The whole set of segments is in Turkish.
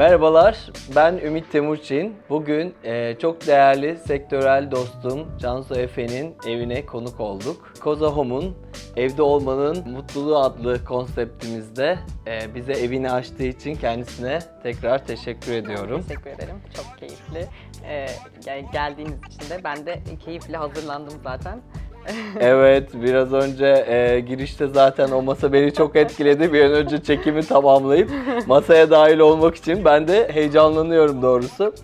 Merhabalar, ben Ümit Temurçin. Bugün e, çok değerli sektörel dostum Cansu Efe'nin evine konuk olduk. Koza Home'un Evde Olmanın Mutluluğu adlı konseptimizde e, bize evini açtığı için kendisine tekrar teşekkür ediyorum. Teşekkür ederim. Çok keyifli. Gel- geldiğiniz için de ben de keyifli hazırlandım zaten. Evet, biraz önce e, girişte zaten o masa beni çok etkiledi. Bir an önce çekimi tamamlayıp masaya dahil olmak için ben de heyecanlanıyorum doğrusu.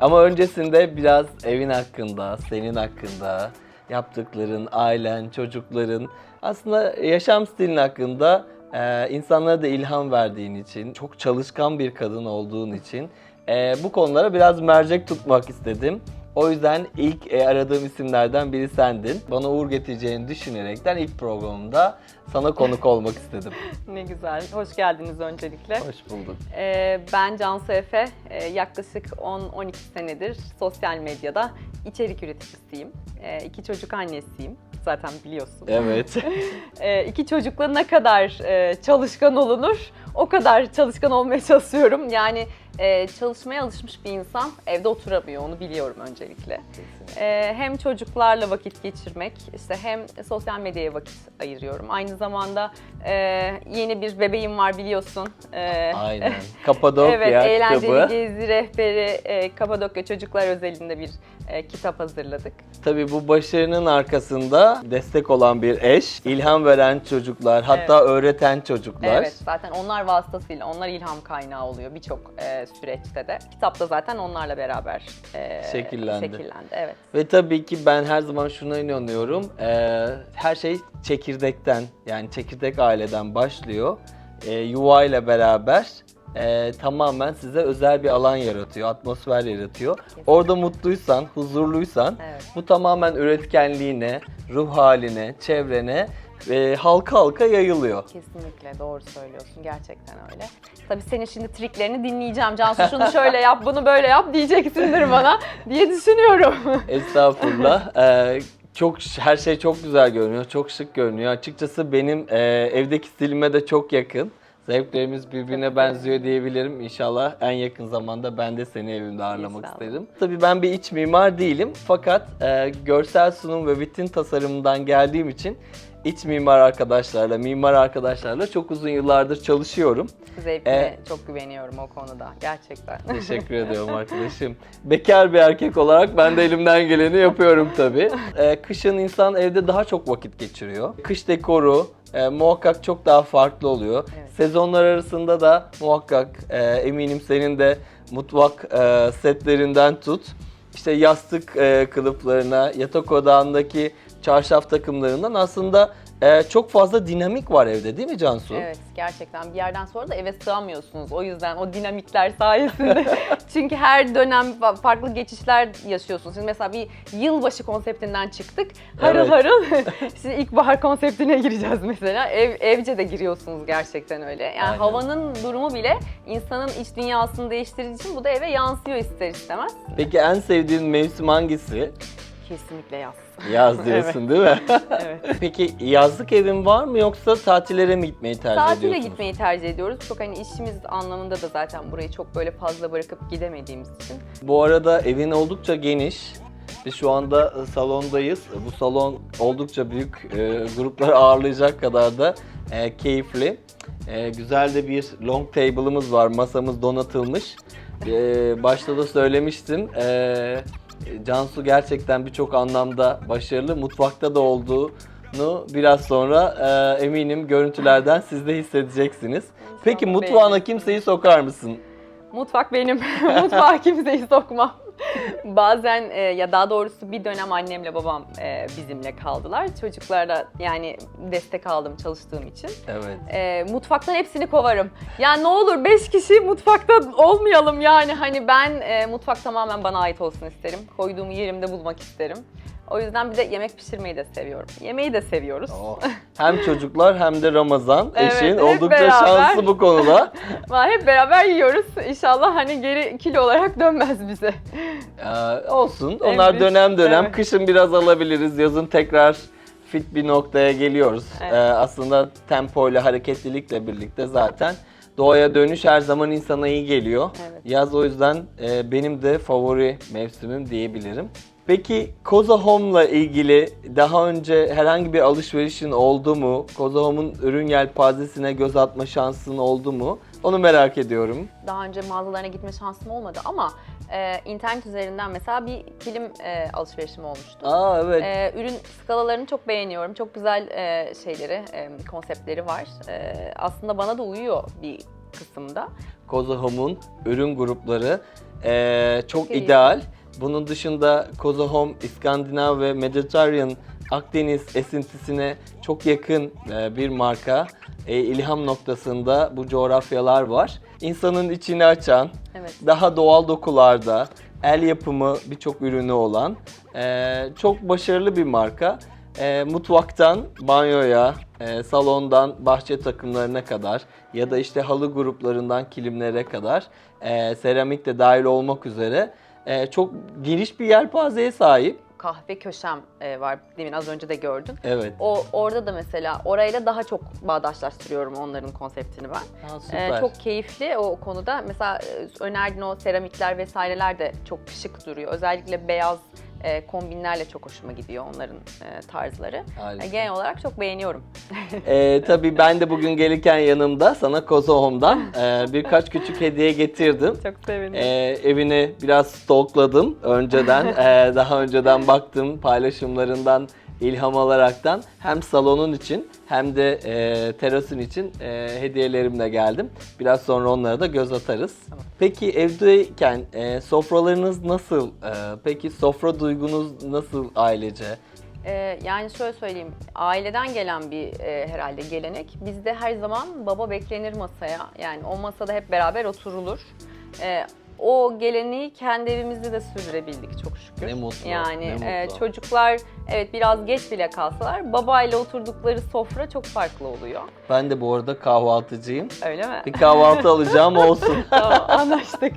Ama öncesinde biraz evin hakkında, senin hakkında, yaptıkların, ailen, çocukların, aslında yaşam stilin hakkında e, insanlara da ilham verdiğin için, çok çalışkan bir kadın olduğun için e, bu konulara biraz mercek tutmak istedim. O yüzden ilk e, aradığım isimlerden biri sendin. Bana uğur getireceğini düşünerekten ilk programımda sana konuk olmak istedim. ne güzel. Hoş geldiniz öncelikle. Hoş bulduk. Ee, ben Cansu Efe. Ee, yaklaşık 10-12 senedir sosyal medyada içerik üreticisiyim. Ee, iki çocuk annesiyim. Zaten biliyorsun. Evet. Ee, iki çocukla ne kadar e, çalışkan olunur, o kadar çalışkan olmaya çalışıyorum. Yani e, çalışmaya alışmış bir insan evde oturamıyor, onu biliyorum öncelikle. Ee, hem çocuklarla vakit geçirmek, işte hem sosyal medyaya vakit ayırıyorum. Aynı zamanda e, yeni bir bebeğim var biliyorsun. Ee, Aynen. Kapadokya evet, eğlenceli kitabı. gezi rehberi e, Kapadokya Çocuklar özelinde bir e, kitap hazırladık. Tabii bu başarının arkasında destek olan bir eş, ilham veren çocuklar, hatta öğreten çocuklar. Evet, zaten onlar vasıtasıyla, onlar ilham kaynağı oluyor birçok e, süreçte de. Kitap da zaten onlarla beraber e, Şekillendi. şekillendi. Evet. Ve tabii ki ben her zaman şuna inanıyorum. Ee, her şey çekirdekten yani çekirdek aileden başlıyor. Ee, yuva ile beraber e, tamamen size özel bir alan yaratıyor, atmosfer yaratıyor. Orada mutluysan, huzurluysan Evet. bu tamamen üretkenliğine, ruh haline, çevrene e, halka halka yayılıyor. Kesinlikle doğru söylüyorsun. Gerçekten öyle. Tabii senin şimdi triklerini dinleyeceğim. Cansu şunu şöyle yap, bunu böyle yap diyeceksindir bana diye düşünüyorum. Estağfurullah. Ee, çok her şey çok güzel görünüyor, çok şık görünüyor. Açıkçası benim e, evdeki stilime de çok yakın. Zevklerimiz birbirine benziyor diyebilirim. İnşallah en yakın zamanda ben de seni evimde ağırlamak İnşallah. isterim. Tabii ben bir iç mimar değilim fakat e, görsel sunum ve vitrin tasarımından geldiğim için iç mimar arkadaşlarla, mimar arkadaşlarla çok uzun yıllardır çalışıyorum. Zevkine E- çok güveniyorum o konuda. Gerçekten. Teşekkür ediyorum arkadaşım. Bekar bir erkek olarak ben de elimden geleni yapıyorum tabii. Ee, kışın insan evde daha çok vakit geçiriyor. Kış dekoru e, muhakkak çok daha farklı oluyor. Evet. Sezonlar arasında da muhakkak e, eminim senin de mutfak e, setlerinden tut. İşte yastık e, kılıflarına, yatak odağındaki çarşaf takımlarından aslında e, çok fazla dinamik var evde değil mi Cansu? Evet gerçekten bir yerden sonra da eve sığamıyorsunuz. O yüzden o dinamikler sayesinde. Çünkü her dönem fa- farklı geçişler yaşıyorsunuz. Şimdi mesela bir yılbaşı konseptinden çıktık. Harıl Evet. harıl. Şimdi ilkbahar konseptine gireceğiz mesela. Ev, evce de giriyorsunuz gerçekten öyle. Yani Aynen. havanın durumu bile insanın iç dünyasını değiştirdiği için bu da eve yansıyor ister istemez. Peki en sevdiğin mevsim hangisi? Kesinlikle yaz. Yaz diyorsun değil mi? Evet. Peki yazlık evin var mı yoksa tatillere mi gitmeyi tercih Tatile ediyorsun? gitmeyi tercih ediyoruz. Çok hani işimiz anlamında da zaten burayı çok böyle fazla bırakıp gidemediğimiz için. Bu arada evin oldukça geniş. Biz şu anda e, salondayız. Bu salon oldukça büyük. e, grupları ağırlayacak kadar da e, keyifli. E, güzel de bir long table'ımız var. Masamız donatılmış. E, başta da söylemiştim. E, Cansu gerçekten birçok anlamda başarılı. Mutfakta da olduğunu biraz sonra e, eminim görüntülerden siz de hissedeceksiniz. Peki mutfağına kimseyi sokar mısın? Mutfak benim. Mutfağa kimseyi sokmam. Bazen e, ya daha doğrusu bir dönem annemle babam e, bizimle kaldılar. Çocuklarla yani destek aldım çalıştığım için. Evet. E, mutfaktan hepsini kovarım. Yani ne olur 5 kişi mutfakta olmayalım yani. Hani ben e, mutfak tamamen bana ait olsun isterim. Koyduğumu yerimde bulmak isterim. O yüzden bir de yemek pişirmeyi de seviyorum. Yemeği de seviyoruz. Oh. Hem çocuklar hem de Ramazan Evet, eşin oldukça beraber. şanslı bu konuda. Hep beraber yiyoruz. İnşallah hani geri kilo olarak dönmez bize. Ee, olsun. Onlar Evet, dönem dönem. evet. Kışın biraz alabiliriz. Yazın tekrar fit bir noktaya geliyoruz. Evet. Ee, aslında tempo ile hareketlilikle birlikte zaten Doğaya dönüş her zaman insana iyi geliyor. Evet. Yaz o yüzden e, benim de favori mevsimim diyebilirim. Peki Koza Home'la ilgili daha önce herhangi bir alışverişin oldu mu? Koza Home'un ürün yelpazesine göz atma şansın oldu mu? Onu merak ediyorum. Daha önce mağazalarına gitme şansım olmadı ama e, internet üzerinden mesela bir kilim e, alışverişim olmuştu. Aa evet. E, ürün skalalarını çok beğeniyorum. Çok güzel e, şeyleri, e, konseptleri var. E, aslında bana da uyuyor bir kısımda. Koza Home'un ürün grupları eee, çok iyi. ideal. Bunun dışında Koza Home İskandinav ve Mediterranean Akdeniz esintisine çok yakın eee, bir marka. E, ilham noktasında bu coğrafyalar var. İnsanın içini açan, Evet. daha doğal dokularda, el yapımı birçok ürünü olan eee, çok başarılı bir marka. Mutfaktan banyoya, salondan bahçe takımlarına kadar ya da işte halı gruplarından kilimlere kadar seramik de dahil olmak üzere çok geniş bir yelpazeye sahip. Kahve köşem e, var. Demin az önce de gördün. Evet. O orada da mesela orayla daha çok bağdaşlaştırıyorum onların konseptini ben. Aa, Ee, süper. çok keyifli o konuda. Mesela e, önerdiğin o seramikler vesaireler de çok şık duruyor. Özellikle beyaz e, kombinlerle çok hoşuma gidiyor onların e, tarzları. Harika. E, genel olarak çok beğeniyorum. Ee, tabii ben de bugün gelirken yanımda sana Koza Home'dan eee, birkaç küçük hediye getirdim. Çok sevindim. Ee, evini biraz stalkladım önceden. Ee, daha önceden baktım paylaşımlarından ilham alaraktan hem salonun için hem de e, terasın için e, hediyelerimle geldim. Biraz sonra onlara da göz atarız. Tamam. Peki evdeyken e, sofralarınız nasıl? E, peki sofra duygunuz nasıl ailece? Ee, yani şöyle söyleyeyim, aileden gelen bir e, herhalde gelenek. Bizde her zaman baba beklenir masaya. Yani o masada hep beraber oturulur. Ee, o geleneği kendi evimizde de sürdürebildik çok şükür. Ne mutlu, Yani ne e, mutlu. çocuklar evet biraz geç bile kalsalar babayla oturdukları sofra çok farklı oluyor. Ben de bu arada kahvaltıcıyım. Öyle mi? Bir kahvaltı alacağım olsun. tamam anlaştık.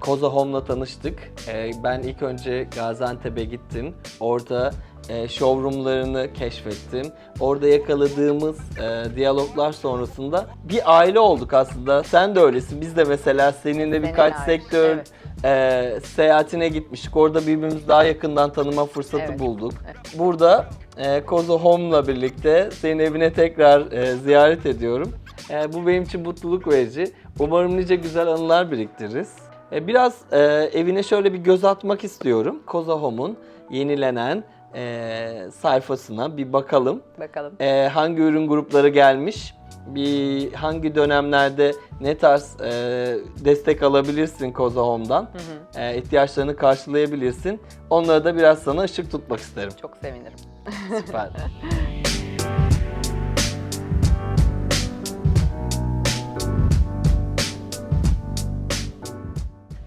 Koza Home'la tanıştık. Ee, ben ilk önce Gaziantep'e gittim. Orada e, showroomlarını keşfettim. Orada yakaladığımız e, diyaloglar sonrasında bir aile olduk aslında. Sen de öylesin. Biz de mesela seninle birkaç sektör evet. e, seyahatine gitmiştik. Orada birbirimizi daha yakından tanıma fırsatı Evet, bulduk. evet. Burada e, Koza Home'la birlikte senin evine tekrar e, ziyaret ediyorum. E, bu benim için mutluluk verici. Umarım nice güzel anılar biriktiririz. E, biraz e, evine şöyle bir göz atmak istiyorum. Koza Home'un yenilenen e, sayfasına bir bakalım. Bakalım. E, hangi ürün grupları gelmiş? Bir hangi dönemlerde ne tarz e, destek alabilirsin Koza Home'dan? E, ihtiyaçlarını karşılayabilirsin. Onları da biraz sana ışık tutmak isterim. Çok sevinirim. Süper.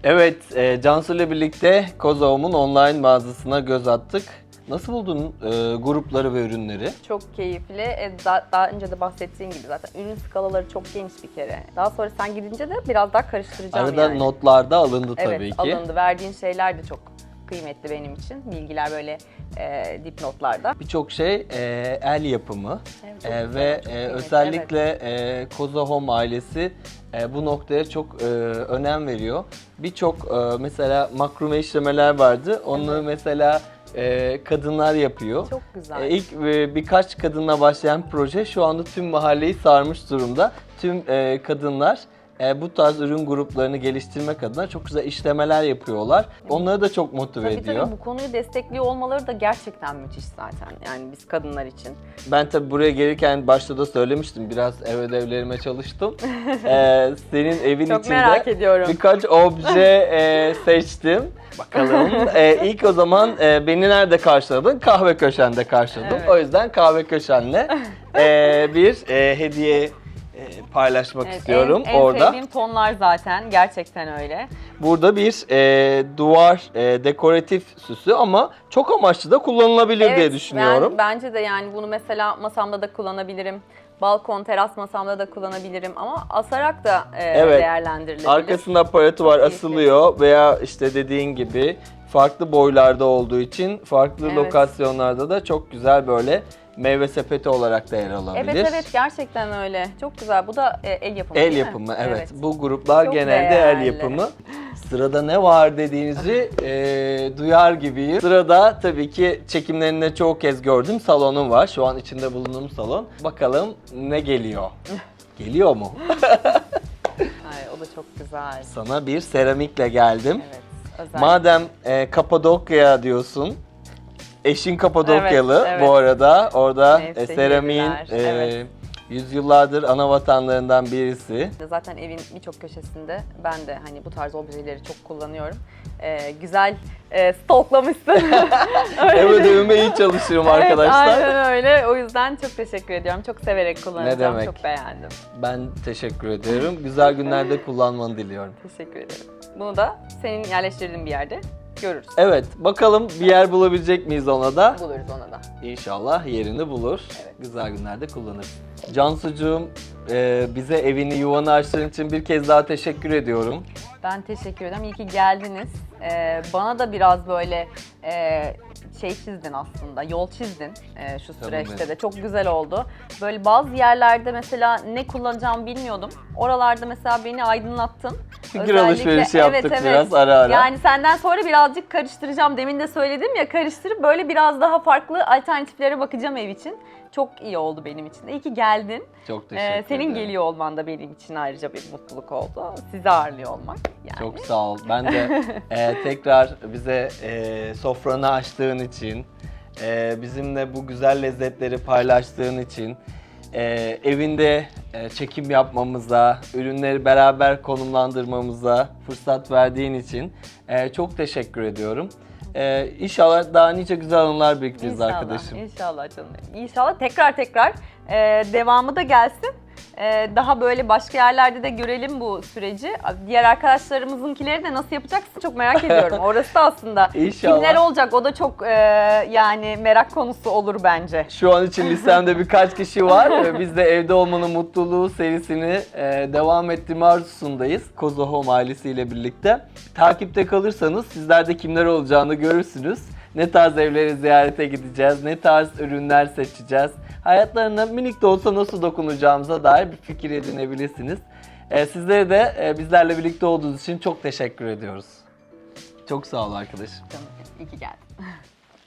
Evet, e, Cansu ile birlikte Kozaom'un online mağazasına göz attık. Nasıl buldun e, grupları ve ürünleri? Çok keyifli. E, da- daha önce de bahsettiğin gibi zaten ürün skalaları çok geniş bir kere. Daha sonra sen gidince de biraz daha karıştıracağım Arada yani. notlarda alındı evet, tabii ki. alındı. Verdiğin şeyler de çok kıymetli benim için. Bilgiler böyle e, dipnotlarda. Birçok şey e, el yapımı Evet, E, ve e, özellikle e, Koza Home ailesi e, bu noktaya çok e, önem veriyor. Birçok e, mesela makrume işlemeler vardı. Onu Evet. mesela e, kadınlar yapıyor. Çok güzel. E, ilk e, birkaç kadınla başlayan proje şu anda tüm mahalleyi sarmış durumda. Tüm e, kadınlar e, bu tarz ürün gruplarını geliştirmek adına çok güzel işlemeler yapıyorlar. Onları da çok motive Tabii ediyor. tabii bu konuyu destekliyor olmaları da gerçekten müthiş zaten. Yani biz kadınlar için. Ben tabii buraya gelirken başta da söylemiştim. Biraz ev ödevlerime çalıştım. Ee, senin evin Çok içinde merak ediyorum. birkaç obje e, seçtim. Bakalım. Ee, ilk o zaman e, beni nerede karşıladın? Kahve köşende karşıladım. Evet. O yüzden kahve köşenle e, bir e, hediye paylaşmak Evet, istiyorum en, en orada. sevdiğim tonlar zaten. Gerçekten öyle. Burada bir e, duvar e, dekoratif süsü ama çok amaçlı da kullanılabilir diye düşünüyorum. Ben, bence de yani bunu mesela masamda da kullanabilirim. Balkon, teras masamda da kullanabilirim ama asarak da e, Evet. değerlendirilebilir. Arkasında aparatı var asılıyor veya işte dediğin gibi farklı boylarda olduğu için farklı Evet. lokasyonlarda da çok güzel böyle meyve sepeti olarak da yer alabilir. Evet evet gerçekten öyle. Çok güzel. Bu da e, el yapımı El yapımı evet. Bu gruplar Çok genelde el değerli. yapımı. Sırada ne var dediğinizi e, duyar gibiyim. Sırada tabii ki çekimlerinde çoğu kez gördüm salonum var. Şu an içinde bulunduğum salon. Bakalım ne geliyor? Geliyor mu? Ay, o da çok güzel. Sana bir seramikle geldim. Evet. Özel. Madem e, Kapadokya diyorsun, eşin Kapadokyalı Evet, evet. bu arada. Orada e, Nevşehirliler, seramiğin e, evet. yüzyıllardır ana vatanlarından birisi. Zaten evin birçok köşesinde ben de hani bu tarz objeleri çok kullanıyorum. Ee, güzel e, stalklamışsın. Öyle de- evime iyi çalışırım Evet, arkadaşlar. aynen öyle. O yüzden çok teşekkür ediyorum. Çok severek kullanacağım. demek. Çok beğendim. Ben teşekkür ediyorum. Güzel günlerde kullanmanı diliyorum. Teşekkür ederim. Bunu da senin yerleştirdiğin bir yerde görürüz. Evet, bakalım bir yer bulabilecek miyiz ona da? Buluruz ona da. İnşallah yerini bulur. Evet. Güzel günlerde kullanırız. Cansucuğum, e, bize evini, yuvanı açtığın için bir kez daha teşekkür ediyorum. Ben teşekkür ederim. İyi ki geldiniz. Ee, bana da biraz böyle e, şey çizdin aslında, yol çizdin e, şu süreçte benim. de. Çok güzel oldu. Böyle bazı yerlerde mesela ne kullanacağımı bilmiyordum. Oralarda mesela beni aydınlattın. Fikir alışverişi yaptık biraz ara ara. Yani senden sonra birazcık karıştıracağım. Demin de söyledim ya karıştırıp böyle biraz daha farklı alternatiflere bakacağım ev için. Çok iyi oldu benim için. İyi ki geldin. Çok teşekkür Ee, ederim. senin geliyor olman da benim için ayrıca bir mutluluk oldu. Sizi ağırlıyor olmak yani. Çok sağ ol. Ben de e, tekrar bize e, sofranı açtığın için, e, bizimle bu güzel lezzetleri paylaştığın için, e, evinde e, çekim yapmamıza, ürünleri beraber konumlandırmamıza fırsat verdiğin için e, çok teşekkür ediyorum. E, inşallah daha nice güzel anılar biriktiririz İnşallah, arkadaşım. İnşallah canım. benim. İnşallah tekrar tekrar e, devamı da gelsin. E, daha böyle başka yerlerde de görelim bu süreci. Diğer arkadaşlarımızınkileri de nasıl yapacaksın çok merak ediyorum. Orası da aslında İnşallah. kimler olacak o da çok e, yani merak konusu olur bence. Şu an için listemde birkaç kişi var. Ee, Biz de Evde Olmanın Mutluluğu serisini e, devam ettirme arzusundayız. Kozo Home ailesiyle birlikte. Takipte kalırsanız sizler de kimler olacağını görürsünüz. Ne tarz evleri ziyarete gideceğiz, ne tarz ürünler seçeceğiz. Hayatlarına minik de olsa nasıl dokunacağımıza dair bir fikir edinebilirsiniz. Ee, sizlere de e, bizlerle birlikte olduğunuz için çok teşekkür ediyoruz. Çok sağ olun arkadaşım. Canım iyi ki geldin.